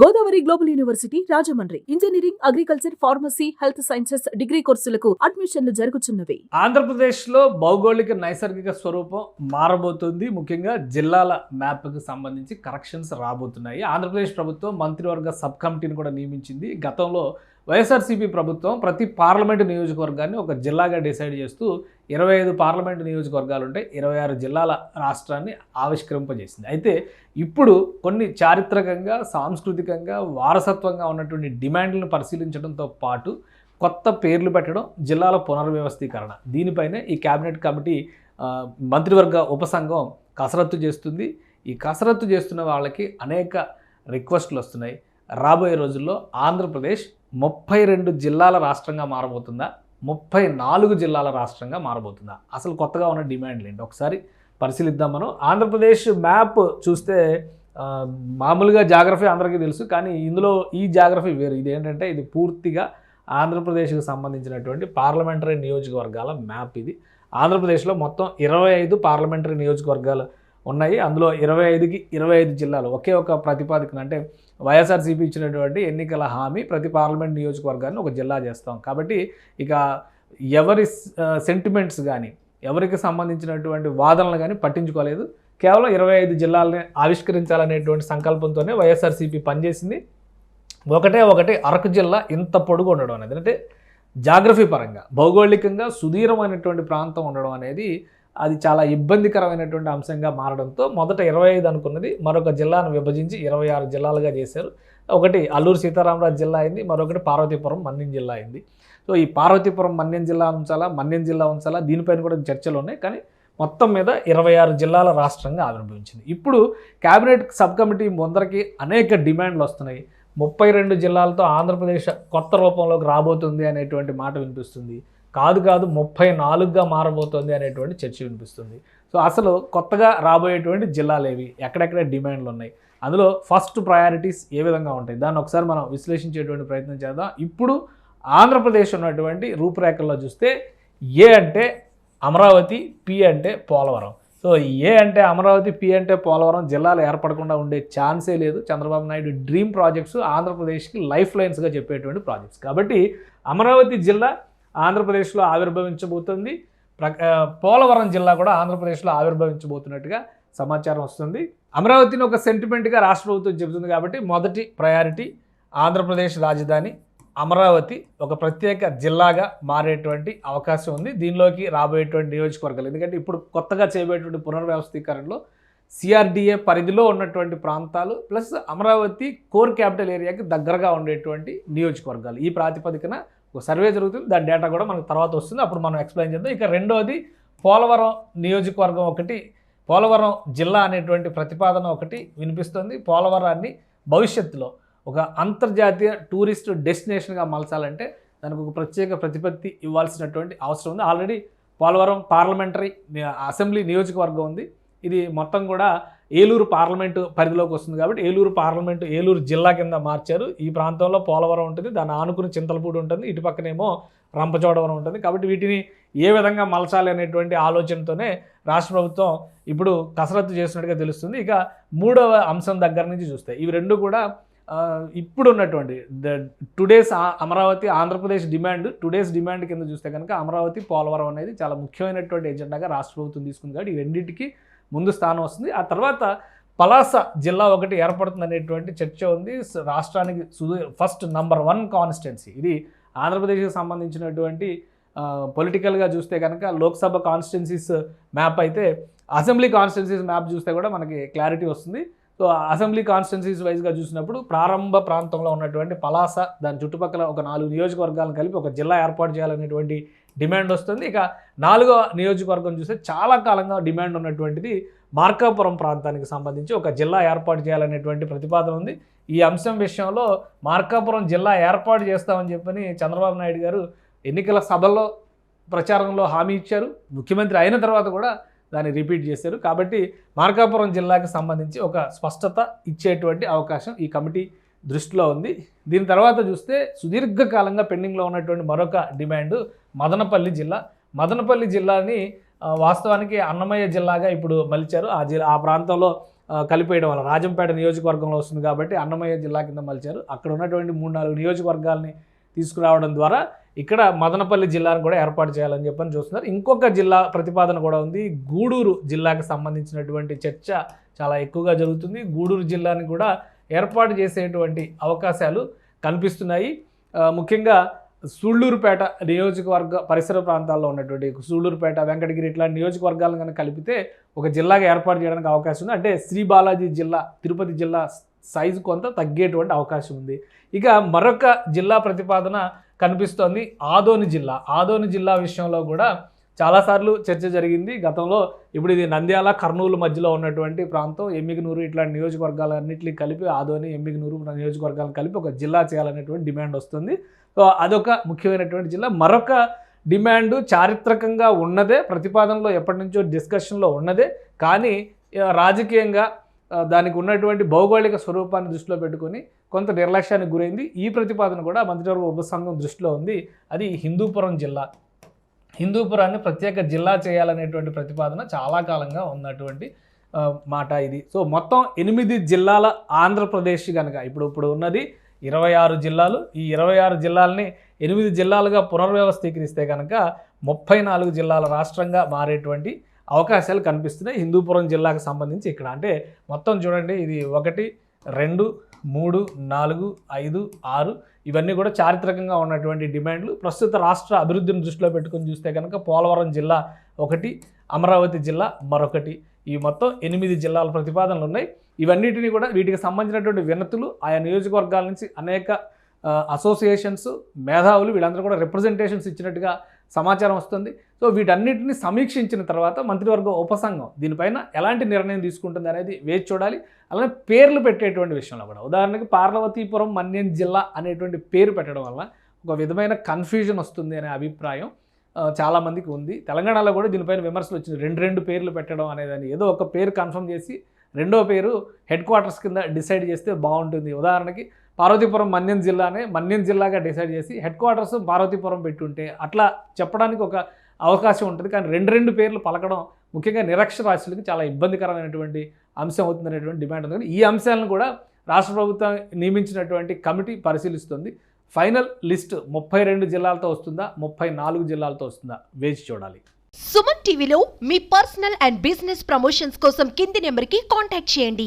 Godavari global university Rajahmundry. Engineering agriculture pharmacy health sciences degree కోర్సులకు అడ్మిషన్లు జరుగుతున్నవి ఆంధ్రప్రదేశ్లో భౌగోళిక నైసర్గిక స్వరూపం మారబోతుంది. ముఖ్యంగా జిల్లాల మ్యాప్కు సంబంధించి కరెక్షన్స్ రాబోతున్నాయి. ఆంధ్రప్రదేశ్ ప్రభుత్వం మంత్రివర్గ సబ్ కమిటీని కూడా నియమించింది. గతంలో వైఎస్ఆర్సీపీ ప్రభుత్వం ప్రతి పార్లమెంటు నియోజకవర్గాన్ని ఒక జిల్లాగా డిసైడ్ చేస్తూ ఇరవై ఐదు పార్లమెంటు నియోజకవర్గాలు ఉంటే ఇరవై ఆరు జిల్లాల రాష్ట్రాన్ని ఆవిష్కరింపజేసింది. అయితే ఇప్పుడు కొన్ని చారిత్రకంగా సాంస్కృతికంగా వారసత్వంగా ఉన్నటువంటి డిమాండ్లను పరిశీలించడంతో పాటు కొత్త పేర్లు పెట్టడం జిల్లాల పునర్వ్యవస్థీకరణ. దీనిపైనే ఈ కేబినెట్ కమిటీ మంత్రివర్గ ఉపసంఘం కసరత్తు చేస్తుంది. ఈ కసరత్తు చేస్తున్న వాళ్ళకి అనేక రిక్వెస్ట్లు వస్తున్నాయి. రాబోయే రోజుల్లో ఆంధ్రప్రదేశ్ ముప్పై రెండు జిల్లాల రాష్ట్రంగా మారబోతుందా? ముప్పై నాలుగు జిల్లాల రాష్ట్రంగా మారబోతుందా? అసలు కొత్తగా ఉన్న డిమాండ్లు ఏంటి? ఒకసారి పరిశీలిద్దాం మనం. ఆంధ్రప్రదేశ్ మ్యాప్ చూస్తే మామూలుగా జాగ్రఫీ అందరికీ తెలుసు కానీ ఇందులో ఈ జాగ్రఫీ వేరు. ఇది ఏంటంటే ఇది పూర్తిగా ఆంధ్రప్రదేశ్కి సంబంధించినటువంటి పార్లమెంటరీ నియోజకవర్గాల మ్యాప్ ఇది. ఆంధ్రప్రదేశ్లో మొత్తం ఇరవై ఐదు పార్లమెంటరీ నియోజకవర్గాలు ఉన్నాయి. అందులో ఇరవై ఐదుకి ఇరవై ఐదు జిల్లాలు ఒకే ఒక ప్రతిపాదికన అంటే వైఎస్ఆర్సీపీ ఇచ్చినటువంటి ఎన్నికల హామీ ప్రతి పార్లమెంట్ నియోజకవర్గాన్ని ఒక జిల్లా చేస్తాం. కాబట్టి ఇక ఎవరి సెంటిమెంట్స్ కానీ ఎవరికి సంబంధించినటువంటి వాదనలు కానీ పట్టించుకోలేదు. కేవలం ఇరవై ఐదు జిల్లాలని ఆవిష్కరించాలనేటువంటి సంకల్పంతోనే వైఎస్ఆర్సీపీ పనిచేసింది. ఒకటే ఒకటి అరకు జిల్లా ఇంత పొడుగు ఉండడం అనేది. అంటే జాగ్రఫీ పరంగా భౌగోళికంగా సుదీరమైనటువంటి ప్రాంతం ఉండడం అనేది అది చాలా ఇబ్బందికరమైనటువంటి అంశంగా మారడంతో మొదట ఇరవై ఐదు అనుకున్నది మరొక జిల్లాను విభజించి ఇరవై ఆరు జిల్లాలుగా చేశారు. ఒకటి అల్లూరు సీతారామరాజు జిల్లా అయింది మరొకటి పార్వతీపురం మన్యం జిల్లా అయింది. సో ఈ పార్వతీపురం మన్యం జిల్లా ఉంచాలా మన్యం జిల్లా ఉంచాలా దీనిపైన కూడా చర్చలు ఉన్నాయి. కానీ మొత్తం మీద ఇరవై ఆరు జిల్లాల రాష్ట్రంగా ఆవిర్భవించింది. ఇప్పుడు కేబినెట్ సబ్ కమిటీ ముందరకి అనేక డిమాండ్లు వస్తున్నాయి. ముప్పై రెండు జిల్లాలతో ఆంధ్రప్రదేశ్ కొత్త రూపంలోకి రాబోతుంది అనేటువంటి మాట వినిపిస్తుంది. కాదు కాదు ముప్పై నాలుగుగా మారబోతోంది అనేటువంటి చర్చ వినిపిస్తుంది. సో అసలు కొత్తగా రాబోయేటువంటి జిల్లాలు ఏవి ఎక్కడెక్కడ డిమాండ్లు ఉన్నాయి అందులో ఫస్ట్ ప్రయారిటీస్ ఏ విధంగా ఉంటాయి? దాన్ని ఒకసారి మనం విశ్లేషించేటువంటి ప్రయత్నం చేద్దాం. ఇప్పుడు ఆంధ్రప్రదేశ్ ఉన్నటువంటి రూపురేఖల్లో చూస్తే ఏ అంటే అమరావతి పి అంటే పోలవరం. సో ఏ అంటే అమరావతి పి అంటే పోలవరం జిల్లాలు ఏర్పడకుండా ఉండే ఛాన్సే లేదు. చంద్రబాబు నాయుడు డ్రీమ్ ప్రాజెక్ట్స్ ఆంధ్రప్రదేశ్కి లైఫ్ లైన్స్గా చెప్పేటువంటి ప్రాజెక్ట్స్. కాబట్టి అమరావతి జిల్లా ఆంధ్రప్రదేశ్లో ఆవిర్భవించబోతుంది. ప్ర పోలవరం జిల్లా కూడా ఆంధ్రప్రదేశ్లో ఆవిర్భవించబోతున్నట్టుగా సమాచారం వస్తుంది. అమరావతిని ఒక సెంటిమెంట్గా రాష్ట్ర ప్రభుత్వం చెబుతుంది కాబట్టి మొదటి ప్రయారిటీ ఆంధ్రప్రదేశ్ రాజధాని అమరావతి ఒక ప్రత్యేక జిల్లాగా మారేటువంటి అవకాశం ఉంది. దీనిలోకి రాబోయేటువంటి నియోజకవర్గాలు ఎందుకంటే ఇప్పుడు కొత్తగా చేయబోయేటువంటి పునర్వ్యవస్థీకరణలో సిఆర్డిఏ పరిధిలో ఉన్నటువంటి ప్రాంతాలు ప్లస్ అమరావతి కోర్ క్యాపిటల్ ఏరియాకి దగ్గరగా ఉండేటువంటి నియోజకవర్గాలు. ఈ ప్రాతిపదికన ఒక సర్వే జరుగుతుంది. దాని డేటా కూడా మనకు తర్వాత వస్తుంది. అప్పుడు మనం ఎక్స్ప్లెయిన్ చేద్దాం. ఇక రెండోది పోలవరం నియోజకవర్గం ఒకటి పోలవరం జిల్లా అనేటువంటి ప్రతిపాదన ఒకటి వినిపిస్తుంది. పోలవరాన్ని భవిష్యత్తులో ఒక అంతర్జాతీయ టూరిస్ట్ డెస్టినేషన్గా మలచాలంటే దానికి ఒక ప్రత్యేక ప్రతిపత్తి ఇవ్వాల్సినటువంటి అవసరం ఉంది. ఆల్రెడీ పోలవరం పార్లమెంటరీ అసెంబ్లీ నియోజకవర్గం ఉంది. ఇది మొత్తం కూడా ఏలూరు పార్లమెంటు పరిధిలోకి వస్తుంది కాబట్టి ఏలూరు పార్లమెంటు ఏలూరు జిల్లా కింద మార్చారు. ఈ ప్రాంతంలో పోలవరం ఉంటుంది దాన్ని ఆనుకుని చింతలపూడి ఉంటుంది ఇటు పక్కనేమో రంపచోడవరం ఉంటుంది. కాబట్టి వీటిని ఏ విధంగా మలచాలి అనేటువంటి ఆలోచనతోనే రాష్ట్ర ప్రభుత్వం ఇప్పుడు కసరత్తు చేస్తున్నట్టుగా తెలుస్తుంది. ఇక మూడవ అంశం దగ్గర నుంచి చూస్తే ఇవి రెండు కూడా ఇప్పుడున్నటువంటి ఇప్పుడు ఉన్నటువంటి the today's Amaravati Andhra Pradesh demand today's demand కింద చూస్తే కనుక అమరావతి పోలవరం అనేది చాలా ముఖ్యమైనటువంటి ఎజెండాగా రాష్ట్ర ప్రభుత్వం తీసుకుంది కాబట్టి ఈ రెండింటికి ముందు స్థానం వస్తుంది. ఆ తర్వాత పలాస జిల్లా ఒకటి ఏర్పడుతుంది అనేటువంటి చర్చ ఉంది. రాష్ట్రానికి సుదీ ఫస్ట్ నంబర్ వన్ కాన్స్టిట్యున్సీ. ఇది ఆంధ్రప్రదేశ్కి సంబంధించినటువంటి పొలిటికల్గా చూస్తే కనుక లోక్సభ కాన్స్టిట్యున్సీస్ మ్యాప్ అయితే అసెంబ్లీ కాన్స్టిట్యున్సీస్ మ్యాప్ చూస్తే కూడా మనకి క్లారిటీ వస్తుంది. సో అసెంబ్లీ కాన్స్టిట్యున్సీస్ వైజ్గా చూసినప్పుడు ప్రారంభ ప్రాంతంలో ఉన్నటువంటి పలాస దాని చుట్టుపక్కల ఒక నాలుగు నియోజకవర్గాలను కలిపి ఒక జిల్లా ఏర్పాటు చేయాలనేటువంటి డిమాండ్ వస్తుంది. ఇక నాలుగో నియోజకవర్గం చూస్తే చాలా కాలంగా డిమాండ్ ఉన్నటువంటిది మార్కాపురం ప్రాంతానికి సంబంధించి ఒక జిల్లా ఏర్పాటు చేయాలనేటువంటి ప్రతిపాదన ఉంది. ఈ అంశం విషయంలో మార్కాపురం జిల్లా ఏర్పాటు చేస్తామని చెప్పని చంద్రబాబు నాయుడు గారు ఎన్నికల సభల్లో ప్రచారంలో హామీ ఇచ్చారు. ముఖ్యమంత్రి అయిన తర్వాత కూడా దాన్ని రిపీట్ చేశారు. కాబట్టి మార్కాపురం జిల్లాకు సంబంధించి ఒక స్పష్టత ఇచ్చేటువంటి అవకాశం ఈ కమిటీ దృష్టిలో ఉంది. దీని తర్వాత చూస్తే సుదీర్ఘకాలంగా పెండింగ్లో ఉన్నటువంటి మరొక డిమాండ్ మదనపల్లి జిల్లా. మదనపల్లి జిల్లాని వాస్తవానికి అన్నమయ్య జిల్లాగా ఇప్పుడు మలిచారు. ఆ జిల్లా ఆ ప్రాంతంలో కలిపేయడం వల్ల రాజంపేట నియోజకవర్గంలో వస్తుంది కాబట్టి అన్నమయ్య జిల్లా కింద మలిచారు. అక్కడ ఉన్నటువంటి మూడు నాలుగు నియోజకవర్గాల్ని తీసుకురావడం ద్వారా ఇక్కడ మదనపల్లి జిల్లాను కూడా ఏర్పాటు చేయాలని చెప్పని చూస్తున్నారు. ఇంకొక జిల్లా ప్రతిపాదన కూడా ఉంది. గూడూరు జిల్లాకు సంబంధించినటువంటి చర్చ చాలా ఎక్కువగా జరుగుతుంది. గూడూరు జిల్లాని కూడా ఏర్పాటు చేసేటువంటి అవకాశాలు కనిపిస్తున్నాయి. ముఖ్యంగా సూళ్ళూరుపేట నియోజకవర్గ పరిసర ప్రాంతాల్లో ఉన్నటువంటి సూళ్ళూరుపేట వెంకటగిరి ఇట్లాంటి నియోజకవర్గాలను కనుక కలిపితే ఒక జిల్లాగా ఏర్పాటు చేయడానికి అవకాశం ఉంది. అంటే శ్రీ బాలాజీ జిల్లా తిరుపతి జిల్లా సైజు కొంత తగ్గేటువంటి అవకాశం ఉంది. ఇక మరొక జిల్లా ప్రతిపాదన కనిపిస్తోంది. ఆదోని జిల్లా. ఆదోని జిల్లా విషయంలో కూడా చాలాసార్లు చర్చ జరిగింది. గతంలో ఇప్పుడు ఇది నంద్యాల కర్నూలు మధ్యలో ఉన్నటువంటి ప్రాంతం. ఎమ్మిగనూరు ఇట్లాంటి నియోజకవర్గాలన్నింటినీ కలిపి ఆదోని ఎమ్మిగనూరు నియోజకవర్గాలను కలిపి ఒక జిల్లా చేయాలనేటువంటి డిమాండ్ వస్తుంది. సో అదొక ముఖ్యమైనటువంటి జిల్లా. మరొక డిమాండ్ చారిత్రకంగా ఉన్నదే ప్రతిపాదనలో ఎప్పటి నుంచో డిస్కషన్లో ఉన్నదే. కానీ రాజకీయంగా దానికి ఉన్నటువంటి భౌగోళిక స్వరూపాన్ని దృష్టిలో పెట్టుకొని కొంత నిర్లక్ష్యానికి గురైంది. ఈ ప్రతిపాదన కూడా మంత్రివర్గ ఉపసంఘం దృష్టిలో ఉంది. అది హిందూపురం జిల్లా. హిందూపురాన్ని ప్రత్యేక జిల్లా చేయాలనేటువంటి ప్రతిపాదన చాలా కాలంగా ఉన్నటువంటి మాట ఇది. సో మొత్తం ఎనిమిది జిల్లాల ఆంధ్రప్రదేశ్ కనుక ఇప్పుడు ఇప్పుడు ఉన్నది ఇరవై ఆరు జిల్లాలు. ఈ ఇరవై ఆరు జిల్లాలని ఎనిమిది జిల్లాలుగా పునర్వ్యవస్థీకరిస్తే కనుక ముప్పై నాలుగు జిల్లాల రాష్ట్రంగా మారేటువంటి అవకాశాలు కనిపిస్తున్నాయి. హిందూపురం జిల్లాకు సంబంధించి ఇక్కడ. అంటే మొత్తం చూడండి ఇది ఒకటి రెండు మూడు నాలుగు ఐదు ఆరు ఇవన్నీ కూడా చారిత్రకంగా ఉన్నటువంటి డిమాండ్లు. ప్రస్తుత రాష్ట్ర అభివృద్ధిని దృష్టిలో పెట్టుకొని చూస్తే కనుక పోలవరం జిల్లా ఒకటి అమరావతి జిల్లా మరొకటి. ఈ మొత్తం ఎనిమిది జిల్లాల ప్రతిపాదనలు ఉన్నాయి. ఇవన్నిటిని కూడా వీటికి సంబంధించినటువంటి వినతులు ఆయా నియోజకవర్గాల నుంచి అనేక అసోసియేషన్స్ మేధావులు వీళ్ళందరూ కూడా రిప్రజెంటేషన్స్ ఇచ్చినట్టుగా సమాచారం వస్తుంది. సో వీటన్నిటిని సమీక్షించిన తర్వాత మంత్రివర్గ ఉపసంఘం దీనిపైన ఎలాంటి నిర్ణయం తీసుకుంటుంది అనేది వేచి చూడాలి. అలానే పేర్లు పెట్టేటువంటి విషయంలో కూడా. ఉదాహరణకి పార్వతీపురం మన్యం జిల్లా అనేటువంటి పేరు పెట్టడం వల్ల ఒక విధమైన కన్ఫ్యూజన్ వస్తుంది అనే అభిప్రాయం చాలామందికి ఉంది. తెలంగాణలో కూడా దీనిపైన విమర్శలు వచ్చింది రెండు రెండు పేర్లు పెట్టడం అనేదాన్ని. ఏదో ఒక పేరు కన్ఫర్మ్ చేసి రెండో పేరు హెడ్ క్వార్టర్స్ కింద డిసైడ్ చేస్తే బాగుంటుంది. ఉదాహరణకి పార్వతీపురం మన్యం జిల్లానే మన్యం జిల్లాగా డిసైడ్ చేసి హెడ్ క్వార్టర్స్ పార్వతీపురం పెట్టుంటే అట్లా చెప్పడానికి ఒక అవకాశం ఉంటుంది. కానీ రెండు రెండు పేర్లు పలకడం ముఖ్యంగా నిరక్షరాస్యులకు చాలా ఇబ్బందికరమైనటువంటి అంశం అవుతుందనేటువంటి డిమాండ్ ఉంది. ఈ అంశాలను కూడా రాష్ట్ర ప్రభుత్వం నియమించినటువంటి కమిటీ పరిశీలిస్తుంది. ఫైనల్ లిస్ట్ ముప్పై రెండు జిల్లాలతో వస్తుందా? ముప్పై నాలుగు జిల్లాలతో వస్తుందా? వేచి చూడాలి. సుమన్ టీవీలో మీ పర్సనల్ అండ్ బిజినెస్ ప్రమోషన్స్ కోసం కింది నెంబర్కి కాంటాక్ట్ చేయండి.